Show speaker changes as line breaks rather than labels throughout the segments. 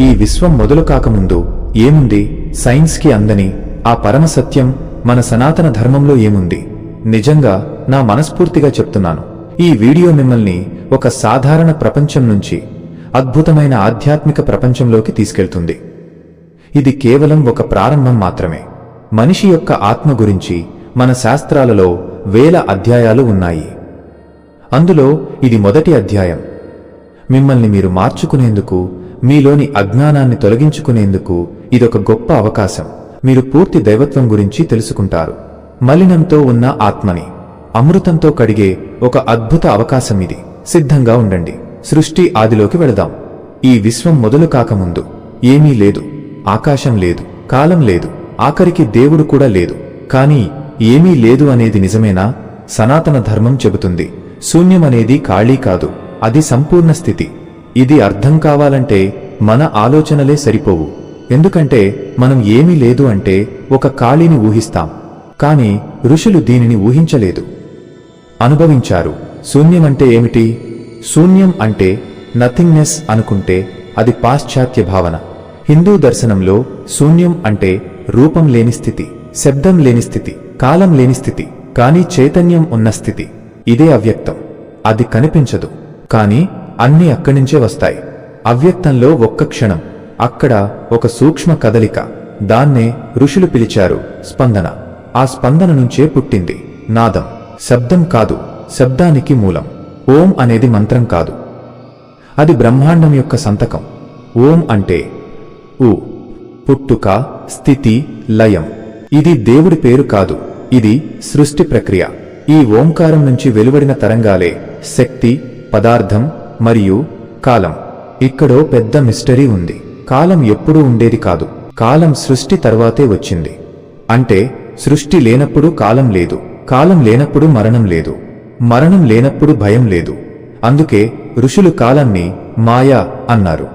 ఈ విశ్వం మొదలు కాకముందు ఏముంది? సైన్స్కి అందని ఆ పరమ సత్యం మన సనాతన ధర్మంలో ఏముంది? నిజంగా నా మనస్ఫూర్తిగా చెప్తున్నాను. ఈ వీడియో మిమ్మల్ని ఒక సాధారణ ప్రపంచం నుంచి అద్భుతమైన ఆధ్యాత్మిక ప్రపంచంలోకి తీసుకెళ్తుంది. ఇది కేవలం ఒక ప్రారంభం మాత్రమే. మనిషి యొక్క ఆత్మ గురించి మన శాస్త్రాలలో వేల అధ్యాయాలు ఉన్నాయి. అందులో ఇది మొదటి అధ్యాయం. మిమ్మల్ని మీరు మార్చుకునేందుకు మీలోని అజ్ఞానాన్ని తొలగించుకునేందుకు ఇదొక గొప్ప అవకాశం. మీరు పూర్తి దైవత్వం గురించి తెలుసుకుంటారు. మలినంతో ఉన్న ఆత్మని అమృతంతో కడిగే ఒక అద్భుత అవకాశం ఇది. సిద్ధంగా ఉండండి. సృష్టి ఆదిలోకి వెళదాం. ఈ విశ్వం మొదలు కాకముందు ఏమీ లేదు. ఆకాశం లేదు. కాలం లేదు. ఆఖరికి దేవుడు కూడా లేదు. కానీ ఏమీ లేదు అనేది నిజమేనా? సనాతన ధర్మం చెబుతుంది. శూన్యమనేది ఖాళీ కాదు. అది సంపూర్ణ స్థితి. ఇది అర్థం కావాలంటే మన ఆలోచనలే సరిపోవు. ఎందుకంటే మనం ఏమీ లేదు అంటే ఒక ఖాళీని ఊహిస్తాం. కాని ఋషులు దీనిని ఊహించలేదు. అనుభవించారు. శూన్యమంటే ఏమిటి? శూన్యం అంటే నథింగ్నెస్ అనుకుంటే అది పాశ్చాత్య భావన. హిందూ దర్శనంలో శూన్యం అంటే రూపం లేని స్థితి శబ్దం లేని స్థితి కాలం లేని స్థితి కానీ చైతన్యం ఉన్న స్థితి. ఇదే అవ్యక్తం. అది కనిపించదు. కానీ అన్నీ అక్కడినుంచే వస్తాయి. అవ్యక్తంలో ఒక్క క్షణం. అక్కడ ఒక సూక్ష్మ కదలిక. దాన్నే ఋషులు పిలిచారు స్పందన. ఆ స్పందన నుంచే పుట్టింది. నాదం. శబ్దం కాదు. శబ్దానికి మూలం. ఓం అనేది మంత్రం కాదు. అది బ్రహ్మాండం యొక్క సంతకం. ఓం అంటే ఉ పుట్టుక స్థితి లయం. ఇది దేవుడి పేరు కాదు. ఇది సృష్టి ప్రక్రియ. ఈ ఓంకారం నుంచి వెలువడిన తరంగాలే శక్తి పదార్థం మరియు కాలం. ఇక్కడో పెద్ద మిస్టరీ ఉంది. కాలం ఎప్పుడూ ఉండేది కాదు. కాలం సృష్టి తర్వాతే వచ్చింది. అంటే సృష్టి లేనప్పుడు కాలం లేదు. కాలం లేనప్పుడు మరణం లేదు. మరణం లేనప్పుడు భయం లేదు. అందుకే ఋషులు కాలాన్ని మాయా అన్నారు.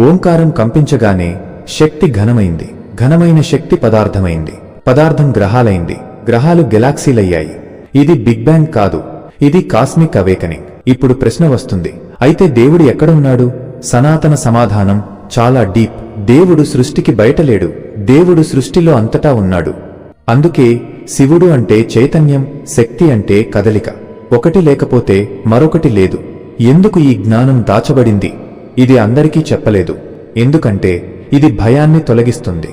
ఓంకారం కంపించగానే శక్తి ఘనమైంది. ఘనమైన శక్తి పదార్థమైంది. పదార్థం గ్రహాలైంది. గ్రహాలు గెలాక్సీలయ్యాయి. ఇది బిగ్ బ్యాంగ్ కాదు. ఇది కాస్మిక్ అవేకనింగ్. ఇప్పుడు ప్రశ్న వస్తుంది. అయితే దేవుడు ఎక్కడున్నాడు సనాతన సమాధానం చాలా డీప్. దేవుడు సృష్టికి బయటలేడు దేవుడు సృష్టిలో అంతటా ఉన్నాడు. అందుకే శివుడు అంటే చైతన్యం శక్తి అంటే కదలిక. ఒకటి లేకపోతే మరొకటి లేదు. ఎందుకు ఈ జ్ఞానం దాచబడింది? ఇది అందరికీ చెప్పలేదు. ఎందుకంటే ఇది భయాన్ని తొలగిస్తుంది.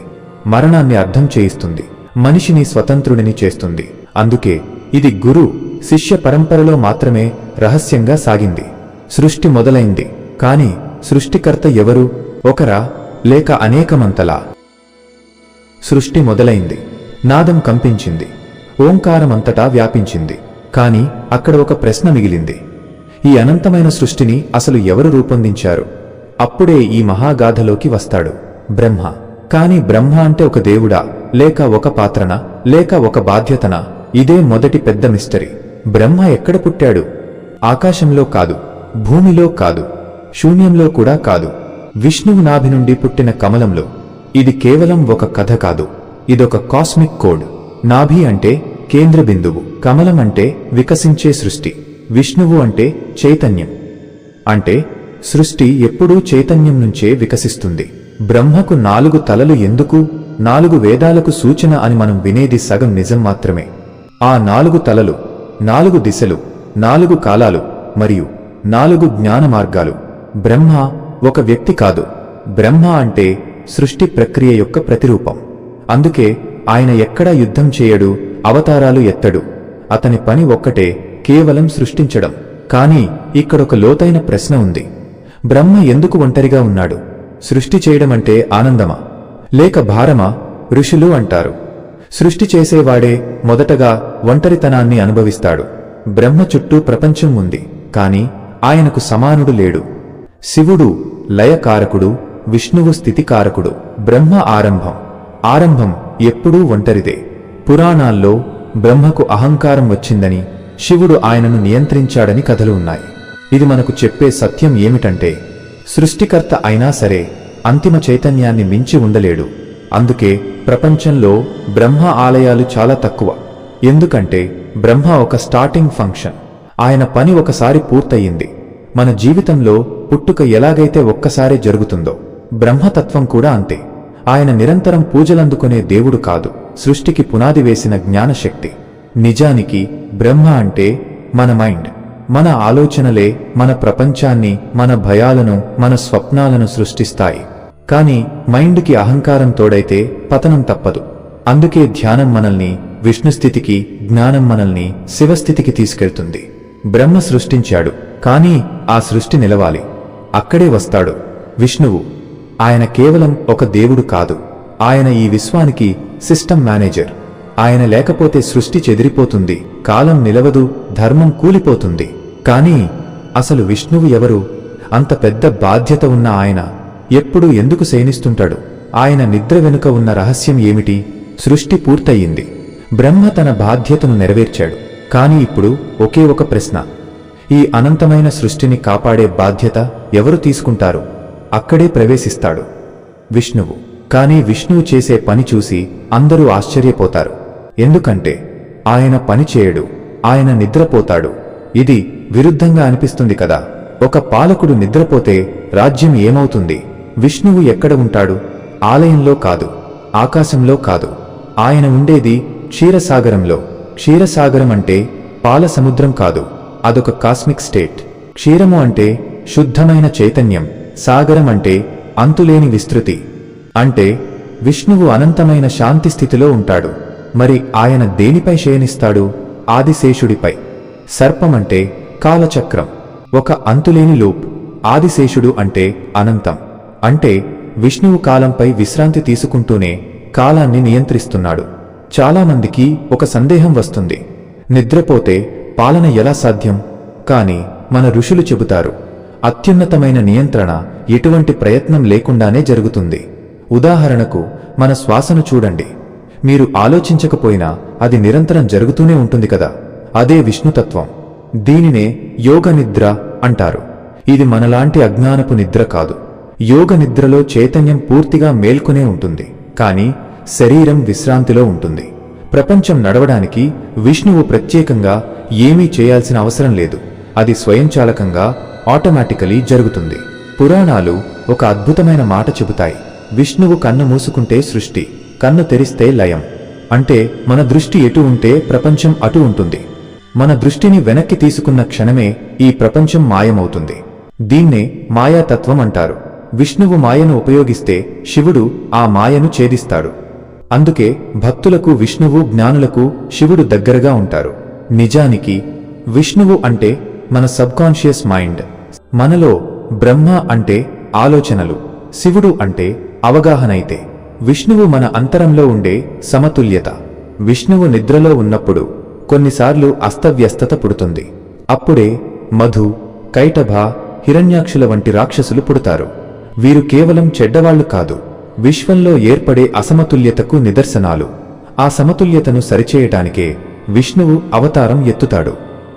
మరణాన్ని అర్థం చేయిస్తుంది. మనిషిని స్వతంత్రుడిని చేస్తుంది. అందుకే ఇది గురు శిష్య పరంపరలో మాత్రమే రహస్యంగా సాగింది. సృష్టి మొదలైంది. కాని సృష్టికర్త ఎవరు? ఒకరా లేక అనేకమంతలా? సృష్టి మొదలైంది. నాదం కంపించింది. ఓంకారమంతటా వ్యాపించింది. కాని అక్కడ ఒక ప్రశ్న మిగిలింది. ఈ అనంతమైన సృష్టిని అసలు ఎవరు రూపొందించారు? అప్పుడే ఈ మహాగాథలోకి వస్తాడు. బ్రహ్మ. కాని బ్రహ్మ అంటే ఒక దేవుడా? లేక ఒక పాత్రన? లేక ఒక బాధ్యతనా? ఇదే మొదటి పెద్ద మిస్టరీ. బ్రహ్మ ఎక్కడ పుట్టాడు? ఆకాశంలో కాదు. భూమిలో కాదు శూన్యంలో కూడా కాదు. విష్ణువు నాభి నుండి పుట్టిన కమలంలో. ఇది కేవలం ఒక కథ కాదు. ఇదొక కాస్మిక్ కోడ్. నాభి అంటే కేంద్ర బిందువు. కమలం అంటే వికసించే సృష్టి. విష్ణువు అంటే చైతన్యం. అంటే సృష్టి ఎప్పుడూ చైతన్యం నుంచే వికసిస్తుంది. బ్రహ్మకు నాలుగు తలలు ఎందుకు? నాలుగు వేదాలకు సూచన అని మనం వినేది సగం నిజం మాత్రమే. ఆ నాలుగు తలలు నాలుగు దిశలు నాలుగు కాలాలు మరియు నాలుగు జ్ఞాన మార్గాలు బ్రహ్మ ఒక వ్యక్తి కాదు. బ్రహ్మ అంటే సృష్టి ప్రక్రియ యొక్క ప్రతిరూపం. అందుకే ఆయన ఎక్కడా యుద్ధం చేయడు అవతారాలు ఎత్తడు. అతని పని ఒక్కటే కేవలం సృష్టించడం. కానీ ఇక్కడొక లోతైన ప్రశ్న ఉంది. బ్రహ్మ ఎందుకు ఒంటరిగా ఉన్నాడు? సృష్టి చేయడమంటే ఆనందమా? లేక భారమా? ఋషులు అంటారు. సృష్టి చేసేవాడే మొదటగా ఒంటరితనాన్ని అనుభవిస్తాడు. బ్రహ్మ చుట్టూ ప్రపంచం ఉంది. కాని ఆయనకు సమానుడు లేడు. శివుడు లయకారకుడు విష్ణువు స్థితికారకుడు. బ్రహ్మ ఆరంభం. ఆరంభం ఎప్పుడూ ఒంటరిదే. పురాణాల్లో బ్రహ్మకు అహంకారం వచ్చిందని శివుడు ఆయనను నియంత్రించాడని కథలు ఉన్నాయి. ఇది మనకు చెప్పే సత్యం ఏమిటంటే సృష్టికర్త అయినా సరే అంతిమ చైతన్యాన్ని మించి ఉండలేడు. అందుకే ప్రపంచంలో బ్రహ్మ ఆలయాలు చాలా తక్కువ. ఎందుకంటే బ్రహ్మ ఒక స్టార్టింగ్ ఫంక్షన్. ఆయన పని ఒకసారి పూర్తయింది. మన జీవితంలో పుట్టుక ఎలాగైతే ఒక్కసారి జరుగుతుందో బ్రహ్మతత్వం కూడా అంతే. ఆయన నిరంతరం పూజలందుకునే దేవుడు కాదు సృష్టికి పునాది వేసిన జ్ఞానశక్తి. నిజానికి బ్రహ్మ అంటే మన మైండ్. మన ఆలోచనలే మన ప్రపంచాన్ని మన భయాలను మన స్వప్నాలను సృష్టిస్తాయి. కాని మైండ్కి అహంకారం తోడైతే పతనం తప్పదు. అందుకే ధ్యానం మనల్ని విష్ణుస్థితికి జ్ఞానం మనల్ని శివస్థితికి తీసుకెళ్తుంది. బ్రహ్మ సృష్టించాడు. కానీ ఆ సృష్టి నిలవాలి. అక్కడే వస్తాడు. విష్ణువు ఆయన కేవలం ఒక దేవుడు కాదు. ఆయన ఈ విశ్వానికి సిస్టమ్ మేనేజర్. ఆయన లేకపోతే సృష్టి చెదిరిపోతుంది. కాలం నిలవదు ధర్మం కూలిపోతుంది. కానీ అసలు విష్ణువు ఎవరు? అంత పెద్ద బాధ్యత ఉన్న ఆయన ఎప్పుడు ఎందుకు శయనిస్తుంటాడు? ఆయన నిద్ర వెనుక ఉన్న రహస్యం ఏమిటి? సృష్టి పూర్తయింది. బ్రహ్మ తన బాధ్యతను నెరవేర్చాడు. కాని ఇప్పుడు ఒకే ఒక ప్రశ్న. ఈ అనంతమైన సృష్టిని కాపాడే బాధ్యత ఎవరు తీసుకుంటారు? అక్కడే ప్రవేశిస్తాడు విష్ణువు. కానీ విష్ణువు చేసే పని చూసి అందరూ ఆశ్చర్యపోతారు. ఎందుకంటే ఆయన పని చేయడు ఆయన నిద్రపోతాడు. ఇది విరుద్ధంగా అనిపిస్తుంది కదా. ఒక పాలకుడు నిద్రపోతే రాజ్యం ఏమవుతుంది? విష్ణువు ఎక్కడ ఉంటాడు? ఆలయంలో కాదు ఆకాశంలో కాదు. ఆయన ఉండేది క్షీరసాగరంలో. క్షీరసాగరం అంటే పాల సముద్రం కాదు. అదొక కాస్మిక్ స్టేట్. క్షీరము అంటే శుద్ధమైన చైతన్యం సాగరం అంటే అంతులేని విస్తృతి. అంటే విష్ణువు అనంతమైన శాంతి స్థితిలో ఉంటాడు. మరి ఆయన దేనిపై శయనిస్తాడు? ఆదిశేషుడిపై. సర్పమంటే కాలచక్రం. ఒక అంతులేని లూప్. ఆదిశేషుడు అంటే అనంతం. అంటే విష్ణువు కాలంపై విశ్రాంతి తీసుకుంటూనే కాలాన్ని నియంత్రిస్తున్నాడు. చాలామందికి ఒక సందేహం వస్తుంది. నిద్రపోతే పాలన ఎలా సాధ్యం? కాని మన ఋషులు చెబుతారు అత్యున్నతమైన నియంత్రణ ఎటువంటి ప్రయత్నం లేకుండానే జరుగుతుంది. ఉదాహరణకు మన శ్వాసను చూడండి. మీరు ఆలోచించకపోయినా అది నిరంతరం జరుగుతూనే ఉంటుంది కదా? అదే విష్ణుతత్వం. దీనినే యోగ నిద్ర అంటారు. ఇది మనలాంటి అజ్ఞానపు నిద్ర కాదు. యోగ నిద్రలో చైతన్యం పూర్తిగా మేల్కొనే ఉంటుంది. కానీ శరీరం విశ్రాంతిలో ఉంటుంది. ప్రపంచం నడవడానికి విష్ణువు ప్రత్యేకంగా ఏమీ చేయాల్సిన అవసరం లేదు. అది స్వయంచాలకంగా ఆటోమేటికలీ జరుగుతుంది. పురాణాలు ఒక అద్భుతమైన మాట చెబుతాయి. విష్ణువు కన్ను మూసుకుంటే సృష్టి కన్ను తెరిస్తే లయం. అంటే మన దృష్టి ఎటు ఉంటే ప్రపంచం అటు ఉంటుంది. మన దృష్టిని వెనక్కి తీసుకున్న క్షణమే ఈ ప్రపంచం మాయమవుతుంది. దీన్నే మాయాతత్వం అంటారు. విష్ణువు మాయను ఉపయోగిస్తే శివుడు ఆ మాయను ఛేదిస్తాడు. అందుకే భక్తులకు విష్ణువు జ్ఞానులకు శివుడు దగ్గరగా ఉంటారు. నిజానికి విష్ణువు అంటే మన సబ్కాన్షియస్ మైండ్. మనలో బ్రహ్మ అంటే ఆలోచనలు శివుడు అంటే అవగాహనైతే. విష్ణువు మన అంతరంలో ఉండే సమతుల్యత. విష్ణువు నిద్రలో ఉన్నప్పుడు కొన్నిసార్లు అస్తవ్యస్తత పుడుతుంది. అప్పుడే మధు కైటభ హిరణ్యాక్షుల వంటి రాక్షసులు పుడతారు. వీరు కేవలం చెడ్డవాళ్ళు కాదు. విశ్వంలో ఏర్పడే అసమతుల్యతకు నిదర్శనాలు. ఆ సమతుల్యతను సరిచేయటానికే విష్ణువు అవతారం ఎత్తుతాడు.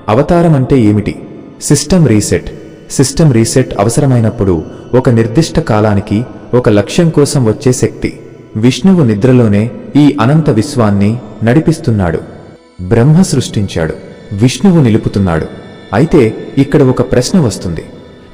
అవతారం అంటే ఏమిటి? System reset. సిస్టమ్ రీసెట్ అవసరమైనప్పుడు ఒక నిర్దిష్ట కాలానికి ఒక లక్ష్యం కోసం వచ్చే శక్తి. విష్ణువు నిద్రలోనే ఈ అనంత విశ్వాన్ని నడిపిస్తున్నాడు. బ్రహ్మ సృష్టించాడు. విష్ణువు నిలుపుతున్నాడు. అయితే ఇక్కడ ఒక ప్రశ్న వస్తుంది.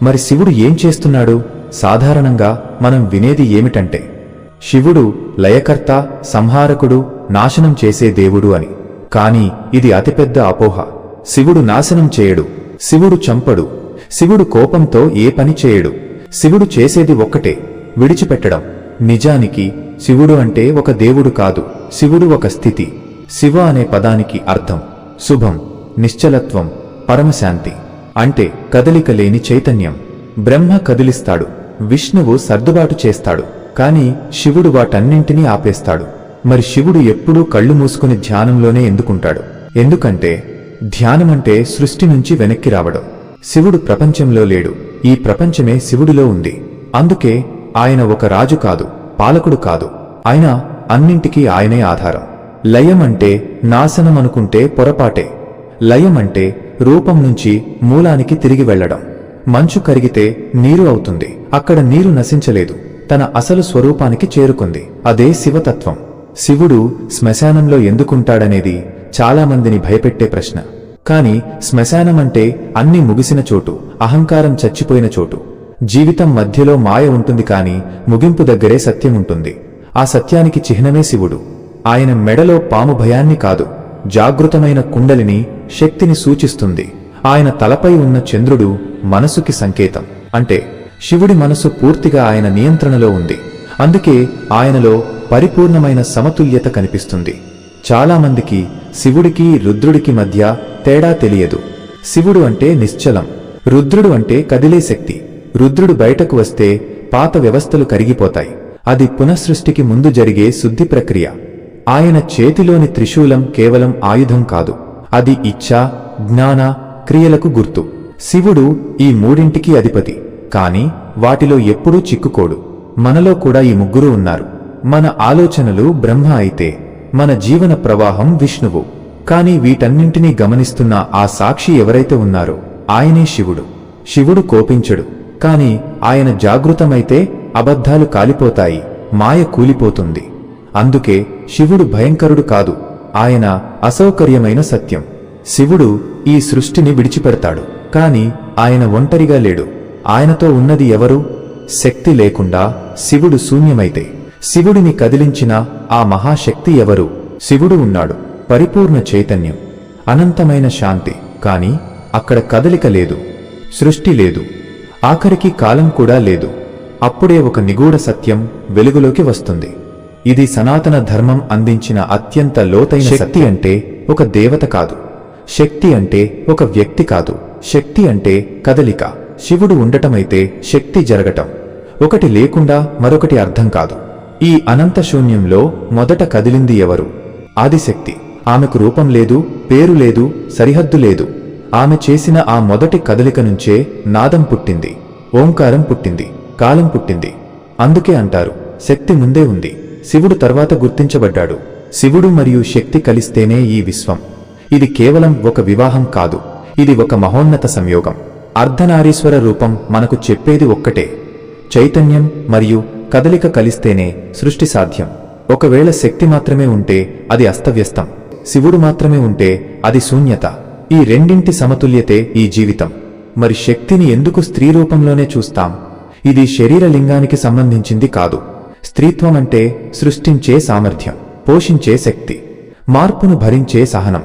మరి శివుడు ఏం చేస్తున్నాడు? సాధారణంగా మనం వినేది ఏమిటంటే శివుడు లయకర్త సంహారకుడు నాశనం చేసే దేవుడు అని. కాని ఇది అతిపెద్ద అపోహ. శివుడు నాశనం చేయడు. శివుడు చంపడు. శివుడు కోపంతో ఏ పని చేయడు. శివుడు చేసేది ఒక్కటే విడిచిపెట్టడం. నిజానికి శివుడు అంటే ఒక దేవుడు కాదు. శివుడు ఒక స్థితి. శివ అనే పదానికి అర్థం. శుభం నిశ్చలత్వం పరమశాంతి. అంటే కదలిక లేని చైతన్యం. బ్రహ్మ కదిలిస్తాడు. విష్ణువు సర్దుబాటు చేస్తాడు. కాని శివుడు వాటన్నింటినీ ఆపేస్తాడు. మరి శివుడు ఎప్పుడూ కళ్ళు మూసుకుని ధ్యానంలోనే ఎందుకుంటాడు? ఎందుకంటే ధ్యానమంటే సృష్టి నుంచి వెనక్కి రావడం. శివుడు ప్రపంచంలో లేడు. ఈ ప్రపంచమే శివుడిలో ఉంది. అందుకే ఆయన ఒక రాజు కాదు పాలకుడు కాదు. ఆయన అన్నింటికీ ఆయనే ఆధారం. లయం అంటే నాశనం అనుకుంటే పొరపాటే. లయం అంటే రూపం నుంచి మూలానికి తిరిగి వెళ్ళడం. మంచు కరిగితే నీరు అవుతుంది. అక్కడ నీరు నశించలేదు. తన అసలు స్వరూపానికి చేరుకుంది. అదే శివతత్వం. శివుడు శ్మశానంలో ఎందుకుంటాడనేది చాలామందిని భయపెట్టే ప్రశ్న. కాని శ్మశానమంటే అన్ని ముగిసిన చోటు అహంకారం చచ్చిపోయిన చోటు. జీవితం మధ్యలో మాయ ఉంటుంది కాని ముగింపు దగ్గరే సత్యం ఉంటుంది. ఆ సత్యానికి చిహ్నమే శివుడు. ఆయన మెడలో పాము భయాన్ని కాదు. జాగృతమైన కుండలిని శక్తిని సూచిస్తుంది. ఆయన తలపై ఉన్న చంద్రుడు మనసుకి సంకేతం. అంటే శివుడి మనసు పూర్తిగా ఆయన నియంత్రణలో ఉంది. అందుకే ఆయనలో పరిపూర్ణమైన సమతుల్యత కనిపిస్తుంది. చాలామందికి శివుడికి రుద్రుడికి మధ్య తేడా తెలియదు. శివుడు అంటే నిశ్చలం. రుద్రుడు అంటే కదిలే శక్తి. రుద్రుడు బయటకు వస్తే పాత వ్యవస్థలు కరిగిపోతాయి. అది పునఃసృష్టికి ముందు జరిగే శుద్ధి ప్రక్రియ. ఆయన చేతిలోని త్రిశూలం కేవలం ఆయుధం కాదు. అది ఇచ్ఛ జ్ఞాన క్రియలకు గుర్తు. శివుడు ఈ మూడింటికి అధిపతి. కాని వాటిలో ఎప్పుడూ చిక్కుకోడు. మనలో కూడా ఈ ముగ్గురు ఉన్నారు. మన ఆలోచనలు బ్రహ్మ అయితే మన జీవన ప్రవాహం విష్ణువు. కాని వీటన్నింటినీ గమనిస్తున్న ఆ సాక్షి ఎవరైతే ఉన్నారో ఆయనే శివుడు. శివుడు కోపించడు. కాని ఆయన జాగృతమైతే అబద్ధాలు కాలిపోతాయి మాయ కూలిపోతుంది. అందుకే శివుడు భయంకరుడు కాదు ఆయన అసౌకర్యమైన సత్యం. శివుడు ఈ సృష్టిని విడిచిపెడతాడు కాని ఆయన ఒంటరిగా లేడు. ఆయనతో ఉన్నది ఎవరు? శక్తి లేకుండా శివుడు శూన్యమైతే. శివుడిని కదిలించిన ఆ మహాశక్తి ఎవరు? శివుడు ఉన్నాడు పరిపూర్ణ చైతన్యం అనంతమైన శాంతి. కాని అక్కడ కదలిక లేదు సృష్టి లేదు ఆఖరికి కాలం కూడా లేదు. అప్పుడే ఒక నిగూఢ సత్యం వెలుగులోకి వస్తుంది. ఇది సనాతన ధర్మం అందించిన అత్యంత లోతైన శక్తి అంటే ఒక దేవత కాదు. శక్తి అంటే ఒక వ్యక్తి కాదు. శక్తి అంటే కదలిక. శివుడు ఉండటమైతే శక్తి జరగటం. ఒకటి లేకుండా మరొకటి అర్థం కాదు. ఈ అనంత శూన్యంలో మొదట కదిలింది ఎవరు? ఆదిశక్తి. ఆమెకు రూపం లేదు పేరు లేదు సరిహద్దు లేదు. ఆమె చేసిన ఆ మొదటి కదలిక నుంచే నాదం పుట్టింది ఓంకారం పుట్టింది కాలం పుట్టింది. అందుకే అంటారు శక్తి ముందే ఉంది. శివుడు తర్వాత గుర్తించబడ్డాడు. శివుడు మరియు శక్తి కలిస్తేనే ఈ విశ్వం. ఇది కేవలం ఒక వివాహం కాదు. ఇది ఒక మహోన్నత సంయోగం. అర్ధనారీశ్వర రూపం మనకు చెప్పేది ఒక్కటే. చైతన్యం మరియు కదలిక కలిస్తేనే సృష్టి సాధ్యం. ఒకవేళ శక్తి మాత్రమే ఉంటే అది అస్తవ్యస్తం. శివుడు మాత్రమే ఉంటే అది శూన్యత. ఈ రెండింటి సమతుల్యతే ఈ జీవితం. మరి శక్తిని ఎందుకు స్త్రీ రూపంలోనే చూస్తాం? ఇది శరీర లింగానికి సంబంధించింది కాదు. స్త్రీత్వం అంటే సృష్టించే సామర్థ్యం పోషించే శక్తి. మార్పును భరించే సహనం.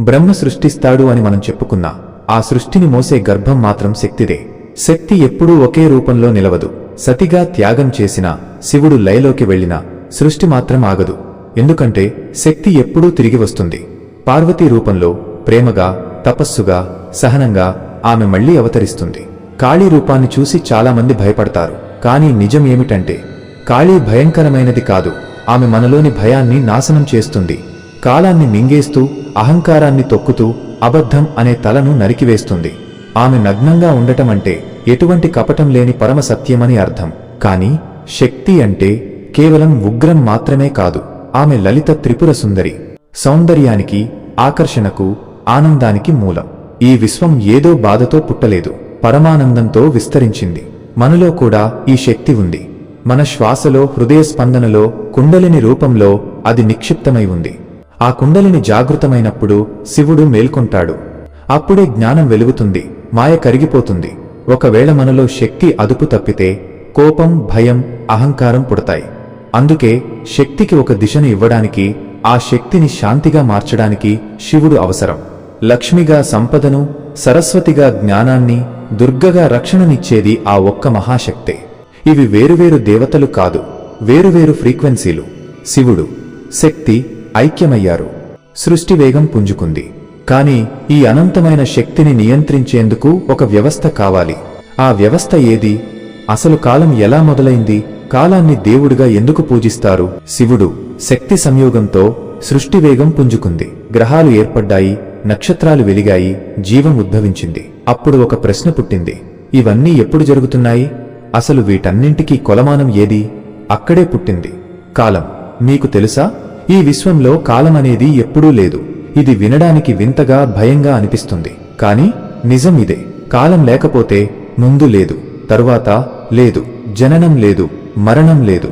బ్రహ్మ సృష్టిస్తాడు అని మనం చెప్పుకున్నా. ఆ సృష్టిని మోసే గర్భం మాత్రం శక్తిదే. శక్తి ఎప్పుడూ ఒకే రూపంలో నిలవదు. సతిగా త్యాగం చేసిన శివుడు లయలోకి వెళ్ళినా సృష్టి మాత్రం ఆగదు. ఎందుకంటే శక్తి ఎప్పుడూ తిరిగి వస్తుంది. పార్వతీ రూపంలో ప్రేమగా తపస్సుగా సహనంగా ఆమె మళ్ళీ అవతరిస్తుంది. కాళీ రూపాన్ని చూసి చాలామంది భయపడతారు. కానీ నిజం ఏమిటంటే కాళీ భయంకరమైనది కాదు. ఆమె మనలోని భయాన్ని నాశనం చేస్తుంది. కాలాన్ని మింగేస్తూ అహంకారాన్ని తొక్కుతూ అబద్ధం అనే తలను నరికివేస్తుంది. ఆమె నగ్నంగా ఉండటం అంటే ఎటువంటి కపటం లేని పరమ సత్యమని అర్థం. కాని శక్తి అంటే కేవలం ఉగ్రం మాత్రమే కాదు. ఆమె లలిత త్రిపుర సుందరి. సౌందర్యానికి ఆకర్షణకు ఆనందానికి మూలం. ఈ విశ్వం ఏదో బాధతో పుట్టలేదు. పరమానందంతో విస్తరించింది. మనలో కూడా ఈ శక్తి ఉంది. మన శ్వాసలో హృదయ స్పందనలో కుండలిని రూపంలో అది నిక్షిప్తమై ఉంది. ఆ కుండలిని జాగృతమైనప్పుడు శివుడు మేల్కొంటాడు. అప్పుడే జ్ఞానం వెలుగుతుంది మాయ కరిగిపోతుంది. ఒకవేళ మనలో శక్తి అదుపు తప్పితే కోపం భయం అహంకారం పుడతాయి. అందుకే శక్తికి ఒక దిశను ఇవ్వడానికి ఆ శక్తిని శాంతిగా మార్చడానికి శివుడు అవసరం. లక్ష్మిగా సంపదను సరస్వతిగా జ్ఞానాన్ని దుర్గగా రక్షణనిచ్చేది ఆ ఒక్క మహాశక్తే. ఇవి వేరువేరు దేవతలు కాదు వేరువేరు ఫ్రీక్వెన్సీలు. శివుడు శక్తి ఐక్యమయ్యారు. సృష్టి వేగం పుంజుకుంది. కాని ఈ అనంతమైన శక్తిని నియంత్రించేందుకు ఒక వ్యవస్థ కావాలి. ఆ వ్యవస్థ ఏది? అసలు కాలం ఎలా మొదలైంది? కాలాన్ని దేవుడిగా ఎందుకు పూజిస్తారు? శివుడు శక్తి సంయోగంతో సృష్టి వేగం పుంజుకుంది. గ్రహాలు ఏర్పడ్డాయి నక్షత్రాలు వెలిగాయి జీవం ఉద్భవించింది. అప్పుడు ఒక ప్రశ్న పుట్టింది. ఇవన్నీ ఎప్పుడు జరుగుతున్నాయి? అసలు వీటన్నింటికీ కొలమానం ఏది? అక్కడే పుట్టింది. కాలం మీకు తెలుసా? ఈ విశ్వంలో కాలం అనేది ఎప్పుడూ లేదు. ఇది వినడానికి వింతగా భయంగా అనిపిస్తుంది. కాని నిజం ఇదే. కాలం లేకపోతే ముందు లేదు తరువాత లేదు జననం లేదు మరణం లేదు.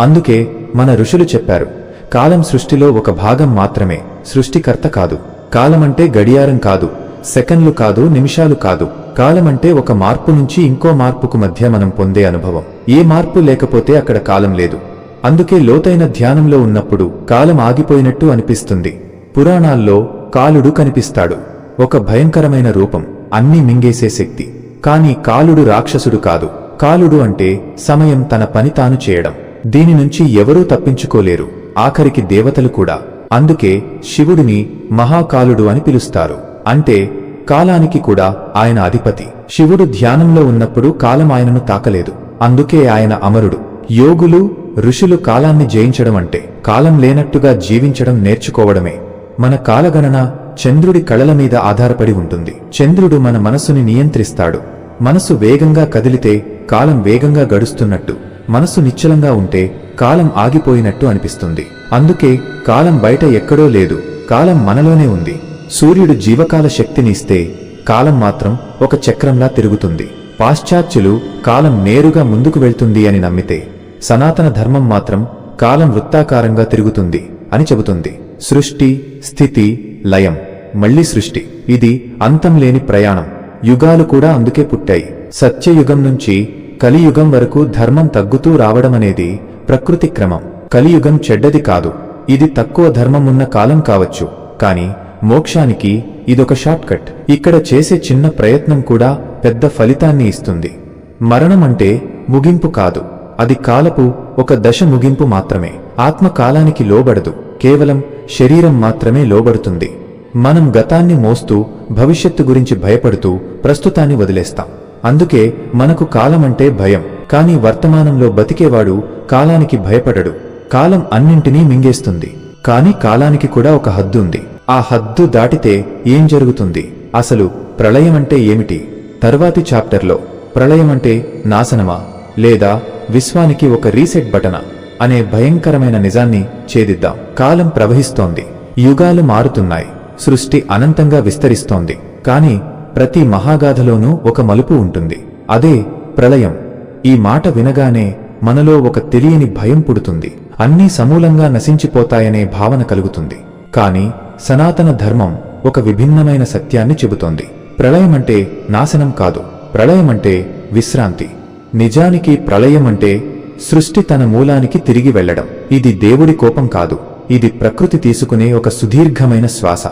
అందుకే మన ఋషులు చెప్పారు కాలం సృష్టిలో ఒక భాగం మాత్రమే సృష్టికర్త కాదు. కాలమంటే గడియారం కాదు సెకన్లు కాదు నిమిషాలు కాదు. కాలమంటే ఒక మార్పు నుంచి ఇంకో మార్పుకు మధ్య మనం పొందే అనుభవం. ఏ మార్పు లేకపోతే అక్కడ కాలం లేదు. అందుకే లోతైన ధ్యానంలో ఉన్నప్పుడు కాలం ఆగిపోయినట్టు అనిపిస్తుంది. పురాణాల్లో కాలుడు కనిపిస్తాడు. ఒక భయంకరమైన రూపం అన్నీ మింగేసే శక్తి. కాని కాలుడు రాక్షసుడు కాదు. కాలుడు అంటే సమయం తన పని తాను చేయడం. దీని నుంచి ఎవరూ తప్పించుకోలేరు. ఆఖరికి దేవతలు కూడా. అందుకే శివుడిని మహాకాలుడు అని పిలుస్తారు. అంటే కాలానికి కూడా ఆయన అధిపతి. శివుడు ధ్యానంలో ఉన్నప్పుడు కాలం ఆయనను తాకలేదు. అందుకే ఆయన అమరుడు. యోగులు ఋషులు కాలాన్ని జయించడం అంటే కాలం లేనట్టుగా జీవించడం నేర్చుకోవడమే. మన కాలగణన చంద్రుడి కళల మీద ఆధారపడి ఉంటుంది. చంద్రుడు మన మనసుని నియంత్రిస్తాడు. మనసు వేగంగా కదిలితే కాలం వేగంగా గడుస్తున్నట్టు. మనసు నిశ్చలంగా ఉంటే కాలం ఆగిపోయినట్టు అనిపిస్తుంది. అందుకే కాలం బయట ఎక్కడో లేదు. కాలం మనలోనే ఉంది. సూర్యుడు జీవకాల శక్తినిస్తే కాలం మాత్రం ఒక చక్రంలా తిరుగుతుంది. పాశ్చాత్యులు కాలం నేరుగా ముందుకు వెళ్తుంది అని నమ్మితే సనాతన ధర్మం మాత్రం కాలం వృత్తాకారంగా తిరుగుతుంది అని చెబుతుంది. సృష్టి స్థితి లయం. మళ్ళీ సృష్టి. ఇది అంతం లేని ప్రయాణం. యుగాలు కూడా అందుకే పుట్టాయి. సత్యయుగం నుంచి కలియుగం వరకు ధర్మం తగ్గుతూ రావడమనేది ప్రకృతి క్రమం. కలియుగం చెడ్డది కాదు. ఇది తక్కువ ధర్మం ఉన్న కాలం కావచ్చు. కాని మోక్షానికి ఇదొక షార్ట్కట్. ఇక్కడ చేసే చిన్న ప్రయత్నం కూడా పెద్ద ఫలితాన్ని ఇస్తుంది. మరణం అంటే ముగింపు కాదు. అది కాలపు ఒక దశ ముగింపు మాత్రమే. ఆత్మ కాలానికి లోబడదు. కేవలం శరీరం మాత్రమే లోబడుతుంది. మనం గతాన్ని మోస్తూ భవిష్యత్తు గురించి భయపడుతూ ప్రస్తుతాన్ని వదిలేస్తాం. అందుకే మనకు కాలమంటే భయం. కానీ వర్తమానంలో బతికేవాడు కాలానికి భయపడడు. కాలం అన్నింటినీ మింగేస్తుంది. కానీ కాలానికి కూడా ఒక హద్దు ఉంది. ఆ హద్దు దాటితే ఏం జరుగుతుంది? అసలు ప్రళయం అంటే ఏమిటి? తర్వాతి చాప్టర్లో ప్రళయం అంటే నాశనమా? లేదా విశ్వానికి ఒక రీసెట్ బటన అనే భయంకరమైన నిజాన్ని ఛేదిద్దాం. కాలం ప్రవహిస్తోంది. యుగాలు మారుతున్నాయి. సృష్టి అనంతంగా విస్తరిస్తోంది. కాని ప్రతి మహాగాథలోనూ ఒక మలుపు ఉంటుంది. అదే ప్రళయం. ఈ మాట వినగానే మనలో ఒక తెలియని భయం పుడుతుంది. అన్నీ సమూలంగా నశించిపోతాయనే భావన కలుగుతుంది. కాని సనాతన ధర్మం ఒక విభిన్నమైన సత్యాన్ని చెబుతోంది. ప్రళయమంటే నాశనం కాదు. ప్రళయమంటే విశ్రాంతి. నిజానికి ప్రళయమంటే సృష్టి తన మూలానికి తిరిగి వెళ్ళడం ఇది దేవుడి కోపం కాదు. ఇది ప్రకృతి తీసుకునే ఒక సుదీర్ఘమైన శ్వాస.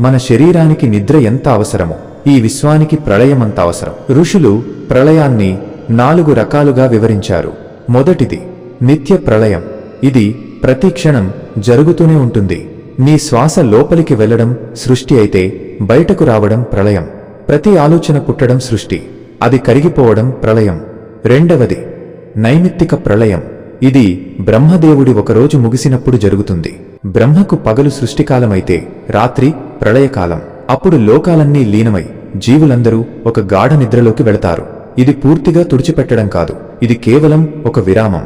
మన శరీరానికి నిద్ర ఎంత అవసరమో ఈ విశ్వానికి ప్రళయమంత అవసరం. ఋషులు ప్రళయాన్ని నాలుగు రకాలుగా వివరించారు. మొదటిది నిత్య ప్రళయం. ఇది ప్రతి క్షణం జరుగుతూనే ఉంటుంది. నీ శ్వాస లోపలికి వెళ్ళడం సృష్టి అయితే బయటకు రావడం ప్రళయం. ప్రతి ఆలోచన పుట్టడం సృష్టి. అది కరిగిపోవడం ప్రళయం. రెండవది నైమిత్తిక ప్రళయం. ఇది బ్రహ్మదేవుడి ఒకరోజు ముగిసినప్పుడు జరుగుతుంది. బ్రహ్మకు పగలు సృష్టికాలమైతే రాత్రి ప్రళయకాలం. అప్పుడు లోకాలన్నీ లీనమై జీవులందరూ ఒక గాఢ నిద్రలోకి వెళతారు. ఇది పూర్తిగా తుడిచిపెట్టడం కాదు. ఇది కేవలం ఒక విరామం.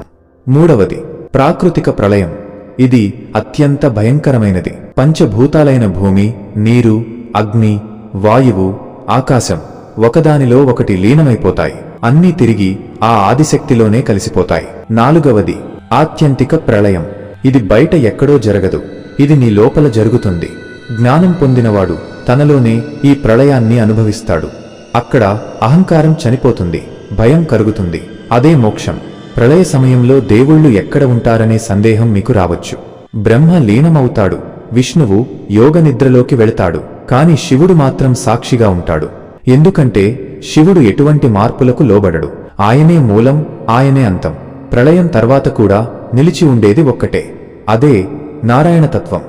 మూడవది ప్రాకృతిక ప్రళయం. ఇది అత్యంత భయంకరమైనది. పంచభూతాలైన భూమి నీరు అగ్ని వాయువు ఆకాశం ఒకదానిలో ఒకటి లీనమైపోతాయి. అన్నీ తిరిగి ఆ ఆదిశక్తిలోనే కలిసిపోతాయి. నాలుగవది ఆత్యంతిక ప్రళయం. ఇది బయట ఎక్కడో జరగదు. ఇది నీ లోపల జరుగుతుంది. జ్ఞానం పొందినవాడు తనలోనే ఈ ప్రళయాన్ని అనుభవిస్తాడు. అక్కడ అహంకారం చనిపోతుంది భయం కరుగుతుంది. అదే మోక్షం. ప్రళయ సమయంలో దేవుళ్ళు ఎక్కడ ఉంటారనే సందేహం మీకు రావచ్చు. బ్రహ్మ లీనమవుతాడు. విష్ణువు యోగ నిద్రలోకి వెళతాడు. కాని శివుడు మాత్రం సాక్షిగా ఉంటాడు. ఎందుకంటే శివుడు ఎటువంటి మార్పులకు లోబడడు. ఆయనే మూలం ఆయనే అంతం. ప్రళయం తర్వాత కూడా నిలిచి ఉండేది ఒక్కటే. అదే నారాయణతత్వం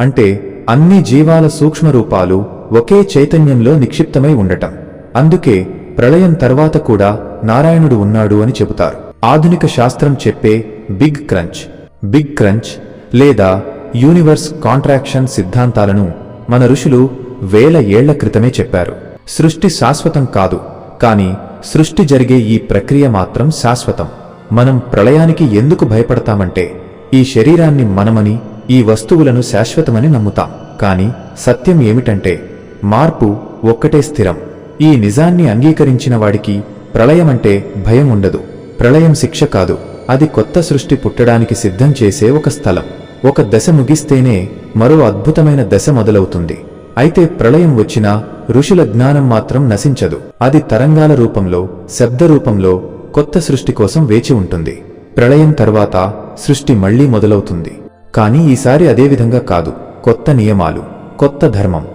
అంటే అన్ని జీవాల సూక్ష్మరూపాలు ఒకే చైతన్యంలో నిక్షిప్తమై ఉండటం. అందుకే ప్రళయం తర్వాత కూడా నారాయణుడు ఉన్నాడు అని చెబుతారు. ఆధునిక శాస్త్రం చెప్పే బిగ్ క్రంచ్. బిగ్ క్రంచ్ లేదా యూనివర్స్ కాంట్రాక్షన్ సిద్ధాంతాలను మన ఋషులు వేల ఏళ్ళ క్రితమే చెప్పారు. సృష్టి శాశ్వతం కాదు కాని సృష్టి జరిగే ఈ ప్రక్రియ మాత్రం శాశ్వతం. మనం ప్రళయానికి ఎందుకు భయపడతామంటే ఈ శరీరాన్ని మనమని ఈ వస్తువులను శాశ్వతమని నమ్ముతాం. కాని సత్యం ఏమిటంటే మార్పు ఒక్కటే స్థిరం. ఈ నిజాన్ని అంగీకరించిన వాడికి ప్రళయమంటే భయం ఉండదు. ప్రళయం శిక్ష కాదు. అది కొత్త సృష్టి పుట్టడానికి సిద్ధం చేసే ఒక స్థలం. ఒక దశ ముగిస్తేనే మరో అద్భుతమైన దశ మొదలవుతుంది. అయితే ప్రళయం వచ్చినా ఋషుల జ్ఞానం మాత్రం నశించదు. అది తరంగాల రూపంలో శబ్ద రూపంలో కొత్త సృష్టి కోసం వేచి ఉంటుంది. ప్రళయం తర్వాత సృష్టి మళ్ళీ మొదలవుతుంది. కానీ ఈసారి అదే విధంగా కాదు. కొత్త నియమాలు కొత్త ధర్మం.